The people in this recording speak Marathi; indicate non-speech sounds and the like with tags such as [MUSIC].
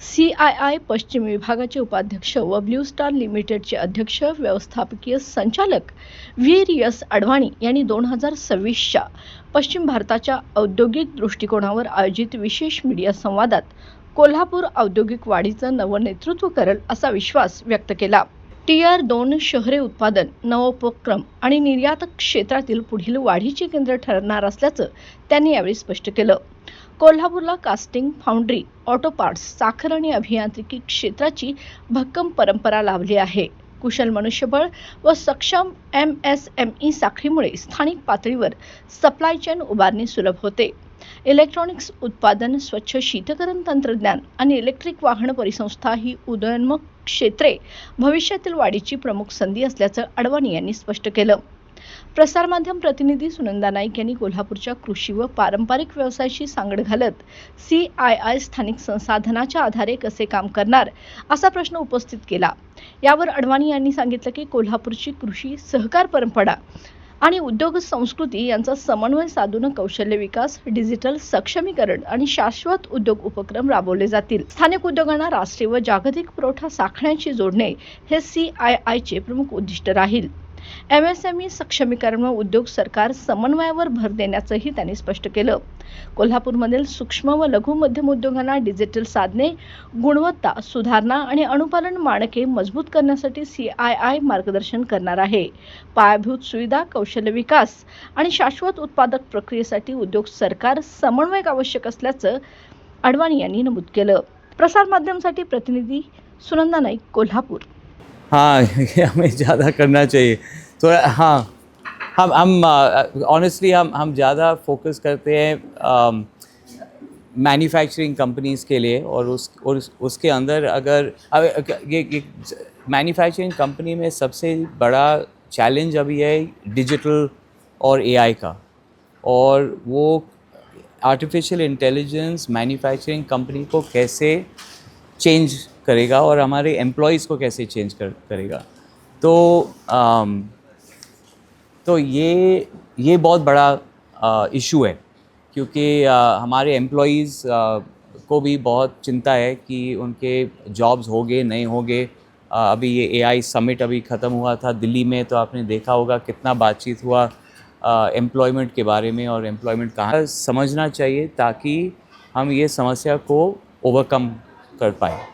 सी आय आय पश्चिम विभागाचे उपाध्यक्ष व ब्ल्यू स्टार लिमिटेडचे अध्यक्ष व्यवस्थापकीय संचालक व्हीर यस अडवाणी यांनी दोन हजार सव्वीसच्या पश्चिम भारताच्या औद्योगिक दृष्टिकोनावर आयोजित विशेष मीडिया संवादात कोल्हापूर औद्योगिक वाढीचं नवं नेतृत्व करेल असा विश्वास व्यक्त केला. टी आर दोन शहरे उत्पादन नवोपक्रम आणि निर्यात क्षेत्रातील पुढील वाढीची केंद्र ठरणार असल्याचं त्यांनी यावेळी स्पष्ट केलं. कोल्हापूरला कास्टिंग फाउंड्री ऑटो पार्ट्स साखर आणि अभियांत्रिकी क्षेत्राची भक्कम परंपरा लाभली आहे. कुशल मनुष्यबळ व सक्षम एम एस एम ई साखळीमुळे स्थानिक पातळीवर सप्लाय चेन उभारणी सुलभ होते. इलेक्ट्रॉनिक्स उत्पादन स्वच्छ शीतकरण तंत्रज्ञान आणि इलेक्ट्रिक वाहन परिसंस्था ही उदयोन्मुख क्षेत्रे भविष्यातील वाढीची प्रमुख संधी असल्याचं अडवाणी यांनी स्पष्ट केलं. प्रसारमाध्यम प्रतिनिधी सुनंदा नाईक यांनी कोल्हापूरच्या कृषी व पारंपरिक व्यवसायाशी सांगड घालत सी आय आय स्थानिक संसाधनाच्या आधारे कसे काम करणार असा प्रश्न उपस्थित केला. यावर अडवाणी यांनी सांगितलं की कोल्हापूरची कृषी सहकार परंपरा आणि उद्योग संस्कृती यांचा समन्वय साधून कौशल्य विकास डिजिटल सक्षमीकरण आणि शाश्वत उद्योग उपक्रम राबवले जातील. स्थानिक उद्योगांना राष्ट्रीय व जागतिक पुरवठा साखळ्यांशी जोडणे हे सी आय आयचे प्रमुख उद्दिष्ट राहील. एम एस एम ई सक्षमीकरण व उद्योग सरकार समन्वयावर भर देण्याचंही त्यांनी स्पष्ट केलं. कोल्हापूरमधील सूक्ष्म व लघु मध्यम उद्योगांना डिजिटल साधने गुणवत्ता सुधारणा आणि अनुपालन मानके मजबूत करण्यासाठी सी आय आय मार्गदर्शन करणार आहे. पायाभूत सुविधा कौशल्य विकास आणि शाश्वत उत्पादक प्रक्रियेसाठी उद्योग सरकार समन्वयक आवश्यक असल्याचं अडवाणी यांनी नमूद केलं. प्रसारमाध्यमसाठी प्रतिनिधी सुनंदा नाईक कोल्हापूर. हाँ [LAUGHS] हमें ज़्यादा करना चाहिए। थोड़ा हाँ हम हम ऑनेस्टली हम हम ज़्यादा फोकस करते हैं मैन्युफैक्चरिंग कंपनीज़ के लिए और उस और उस, उसके अंदर अगर अब ये मैन्युफैक्चरिंग कंपनी में सबसे बड़ा चैलेंज अभी है डिजिटल और एआई का। और वो आर्टिफिशियल इंटेलिजेंस मैन्युफैक्चरिंग कंपनी को कैसे चेंज करेगा और हमारे एम्प्लॉयज़ को कैसे चेंज कर करेगा। तो आम, तो ये ये बहुत बड़ा इशू है क्योंकि आ, हमारे एम्प्लॉयज़ को भी बहुत चिंता है कि उनके जॉब्स होंगे नहीं होंगे। अभी ये एआई समिट अभी ख़त्म हुआ था दिल्ली में तो आपने देखा होगा कितना बातचीत हुआ एम्प्लॉयमेंट के बारे में और एम्प्लॉयमेंट कहाँ। समझना चाहिए ताकि हम ये समस्या को ओवरकम कर पाए।